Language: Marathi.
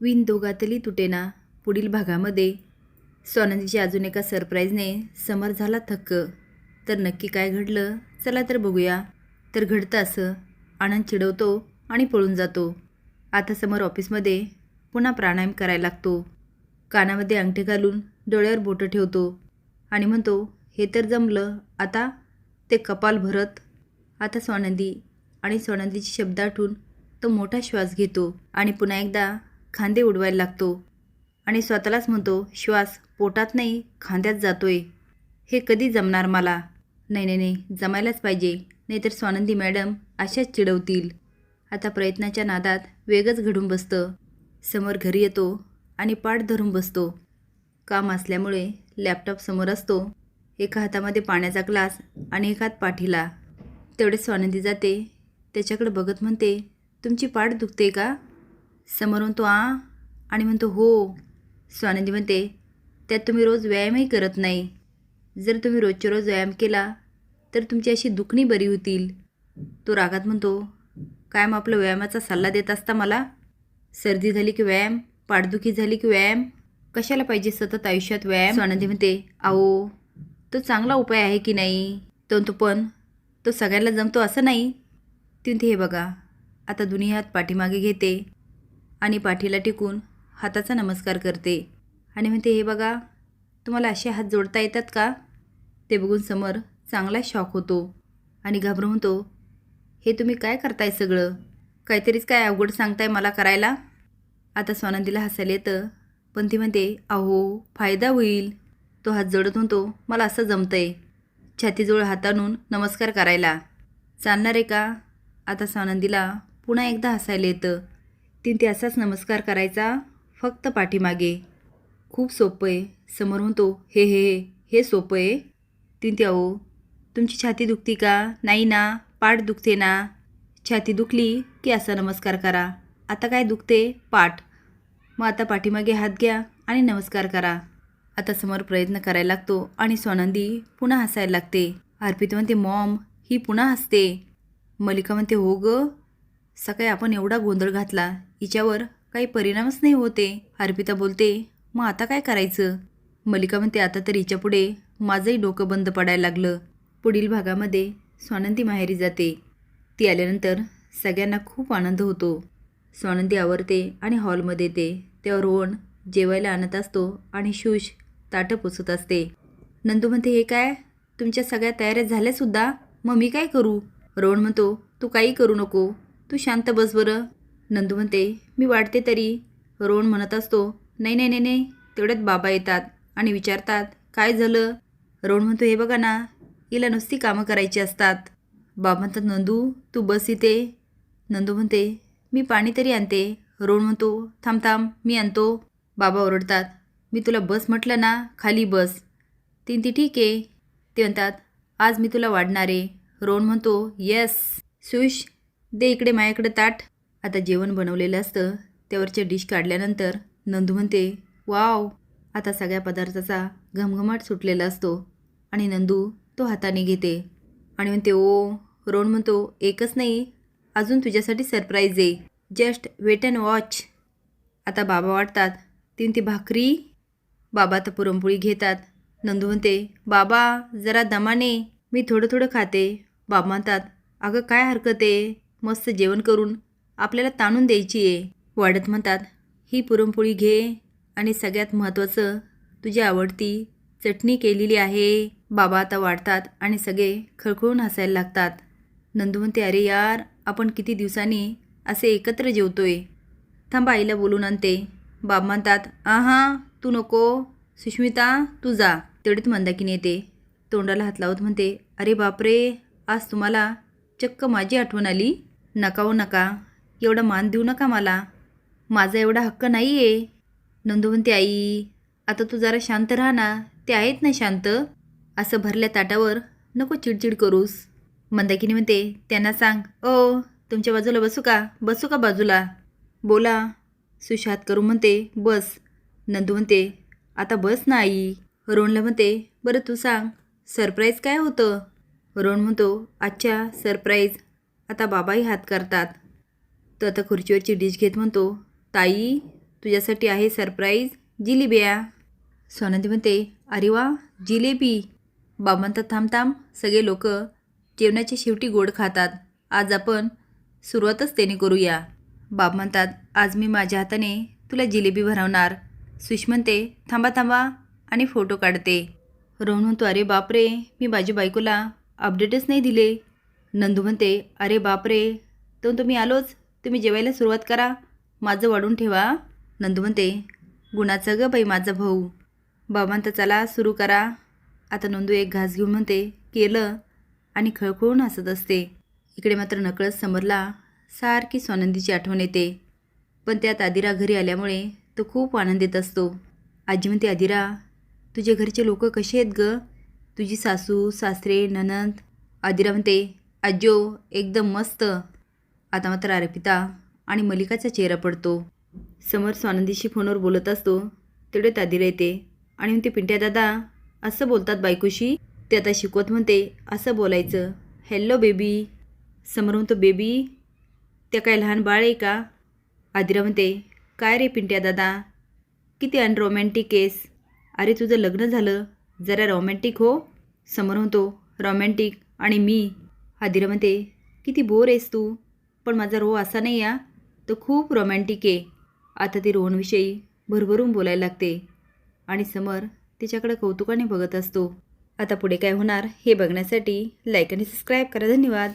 विण दोघातली तुटेना पुढील भागामध्ये. स्वानंदीच्या अजून एका सरप्राईजने समर झाला थक्क. तर नक्की काय घडलं? चला तर बघूया. तर घडतं असं. आनंद चिडवतो आणि पळून जातो. आता समोर ऑफिसमध्ये पुन्हा प्राणायाम करायला लागतो. कानामध्ये अंगठे घालून डोळ्यावर बोटं ठेवतो आणि म्हणतो हे तर जमलं. आता ते कपाल भरत. आता स्वानंदी आणि स्वानंदीचे शब्द आठवून तो मोठा श्वास घेतो आणि पुन्हा एकदा खांदे उडवायला लागतो. आणि स्वतःलाच म्हणतो श्वास पोटात नाही खांद्यात जातोय. हे कधी जमणार मला? नाही नाही नाही जमायलाच पाहिजे. नाहीतर स्वानंदी मॅडम अशाच चिडवतील. आता प्रयत्नाच्या नादात वेगच घडून बसतं. समोर घरी येतो आणि पाठ धरून बसतो. काम असल्यामुळे लॅपटॉप समोर असतो. एका हातामध्ये पाण्याचा ग्लास आणि एका हात पाठीला. तेवढे स्वानंदी जाते. त्याच्याकडे बघत म्हणते तुमची पाठ दुखते का? समोर म्हणतो आ आणि म्हणतो हो स्वानंदी म्हणते त्यात तुम्ही रोज व्यायामही करत नाही. जर तुम्ही रोजच्या रोज व्यायाम केला तर तुमची अशी दुखणी बरी होतील. तो रागात म्हणतो कायम आपलं व्यायामाचा सल्ला देत असता मला? सर्दी झाली की व्यायाम पाठदुखी झाली की व्यायाम? कशाला पाहिजे सतत आयुष्यात व्यायाम? स्वानंदी म्हणते आहो तो चांगला उपाय आहे की नाही? तो तो पण तो सगळ्यांना जमतो असं नाही? तिथे हे बघा आता दुनियात हात पाठीमागे घेते. आणि पाठीला टिकून हाताचा नमस्कार करते. आणि म्हणते हे बघा तुम्हाला असे हात जोडता येतात का? ते बघून समोर चांगला शॉक होतो आणि घाबरून म्हणतो हे तुम्ही काय करताय सगळं? काहीतरीच काय अवघड सांगताय मला करायला? आता स्वानंदीला हसायला येतं पण ती म्हणते अहो फायदा होईल. तो हात जोडत म्हणतो मला असं जमतंय. छातीजवळ हात आणून नमस्कार करायला. चालणार आहे का? आता स्वानंदीला पुन्हा एकदा हसायला येतं. तीन ते असाच नमस्कार करायचा फक्त पाठीमागे. खूप सोपं आहे. समोर म्हणतो हे हे हे हे सोपं आहे. तीन ते अहो तुमची छाती दुखती का? नाही ना पाठ दुखते ना. छाती दुखली की असा नमस्कार करा. आता काय दुखते? पाठ. मग आता पाठीमागे हात घ्या आणि नमस्कार करा. आता समोर प्रयत्न करायला लागतो आणि स्वानंदी पुन्हा हसायला लागते. अर्पित म्हणते मॉम ही पुन्हा हसते. मलिका म्हणते हो ग. सकाळी आपण एवढा गोंधळ घातला हिच्यावर काही परिणामच नाही होते. अर्पिता बोलते मग आता काय करायचं? मलिका म्हणते आता तर हिच्यापुढे माझंही डोकं बंद पडायला लागलं. पुढील भागामध्ये स्वानंदी माहेरी जाते. ती आल्यानंतर सगळ्यांना खूप आनंद होतो. स्वानंदी आवरते आणि हॉलमध्ये येते. तेव्हा रोहन जेवायला आणत असतो आणि शुष ताटं पुसत असते. नंदू म्हणते हे काय? तुमच्या सगळ्या तयाऱ्या झाल्यासुद्धा? मग मी काय करू? रोहन म्हणतो तू काही करू नको. तू शांत बस बरं. नंदू म्हणते मी वाढते तरी. रोहन म्हणत असतो नाही नाही नाही नाही तेवढ्यात बाबा येतात आणि विचारतात काय झालं? रोहन म्हणतो हे बघा ना हिला नुसती कामं करायची असतात. बाबा म्हणतात नंदू तू बस इथे. नंदू म्हणते मी पाणी तरी आणते. रोहन म्हणतो थांब थांब मी आणतो. बाबा ओरडतात मी तुला बस म्हटलं ना खाली बस. तीन ती ठीक आहे. ते म्हणतात आज मी तुला वाढणार. आहे रोहन म्हणतो येस. सुश दे इकडे माझ्याकडे ताट. आता जेवण बनवलेलं असतं त्यावरचे डिश काढल्यानंतर नंदू म्हणते वाव आता सगळ्या पदार्थाचा घमघमाट सुटलेला असतो. आणि नंदू तो हाताने घेते आणि म्हणते ओ रोण म्हणतो एकच नाही अजून तुझ्यासाठी सरप्राईज आहे. जस्ट वेट अँड वॉच आता बाबा वाटतात तीन ती भाकरी? बाबा तर पुरणपोळी घेतात. नंदू म्हणते बाबा जरा दमाने मी थोडं थोडं खाते. बाबा म्हणतात अगं काय हरकत आहे? मस्त जेवण करून आपल्याला ताणून द्यायची आहे. वाढत म्हणतात ही पुरणपोळी घे आणि सगळ्यात महत्त्वाचं तुझी आवडती चटणी केलेली आहे. बाबा आता वाढतात आणि सगळे खळखळून हसायला लागतात. नंदू म्हणते अरे यार आपण किती दिवसांनी असे एकत्र जेवतोय. थांबा आईला बोलून आणते. बाब म्हणतात आहा तू नको. सुष्मिता तू जा. तेवढीत मंदाकिनी येते. तोंडाला हात लावत म्हणते अरे बापरे आज तुम्हाला चक्क माझी आठवण आली. नका हो नका. एवढा मान देऊ नका मला. माझा एवढा हक्क नाही आहे नंदू म्हणते आई आता तू जरा शांत राहा ना. ते आहेत ना शांत. असं भरल्या ताटावर नको चिडचिड करूस. मंदाकिनी म्हणते त्यांना सांग ओ तुमच्या बाजूला बसू का? बसू का बाजूला? बोला. सुशात करू म्हणते बस. नंदू म्हणते आता बस ना आई. रोणला म्हणते बरं तू सांग सरप्राईज काय होतं? रोण म्हणतो अच्छा सरप्राईज आता बाबाही हात करतात. तर आता खुर्चीवरची डिश घेत म्हणतो ताई तुझ्यासाठी आहे सरप्राईज जिलेबिया. सोनंदी म्हणते अरे वा जिलेबी. बाबा म्हणतात थांब थांब सगळे लोक जेवणाच्या शेवटी गोड खातात. आज आपण सुरुवातच त्याने करूया. बाब म्हणतात आज मी माझ्या हाताने तुला जिलेबी भरवणार. सुश म्हणते थांबा थांबा आणि फोटो काढते. रोहन म्हणतो अरे बापरे मी माझ्या बायकोला अपडेटच नाही दिले. नंदू म्हणते अरे बापरे तर तुम्ही आलोच तुम्ही जेवायला सुरुवात करा माझं वाढून ठेवा. नंदू म्हणते गुणाचं ग बाई माझा भाऊ. बाबा म्हणतात चला सुरू करा. आता नंदू एक घास घेऊन म्हणते केलं. आणि खळखळून हसत असते. इकडे मात्र नकळत समरला सारखी स्वानंदीची आठवण येते. पण त्यात आदिरा घरी आल्यामुळे तो खूप आनंदित असतो. आजी म्हणते आदिरा तुझे घरचे लोक कसे आहेत ग? तुझी सासू सासरे ननंद? आदिरा म्हणते आजो एकदम मस्त. आता मात्र अर्पिता आणि मलिकाचा चेहरा पडतो. समर स्वानंदीशी फोनवर बोलत असतो. तेवढे आदिरा येते आणि म्हणते पिंट्या दादा असं बोलतात बायकोशी? ते आता शिकवत म्हणते असं बोलायचं. हॅलो बेबी समोर म्हणतो बेबी त्या काय लहान बाळ आहे का? आदिरा म्हणते काय रे पिंट्या दादा? किती अनरोमॅन्टिक आहेस अरे तुझं लग्न झालं. जरा रोमॅन्टिक हो. समोर म्हणतो रोमॅन्टिक आणि मी. आदिरा म्हणते किती बोर आहेस तू. पण माझा रो असा नाही या तो खूप रोमॅन्टिक आहे. आता ती रोहनविषयी भरभरून बोलायला लागते. आणि समर तिच्याकडे कौतुकाने बघत असतो. आता पुढे काय होणार हे बघण्यासाठी लाईक आणि सबस्क्राईब करा. धन्यवाद.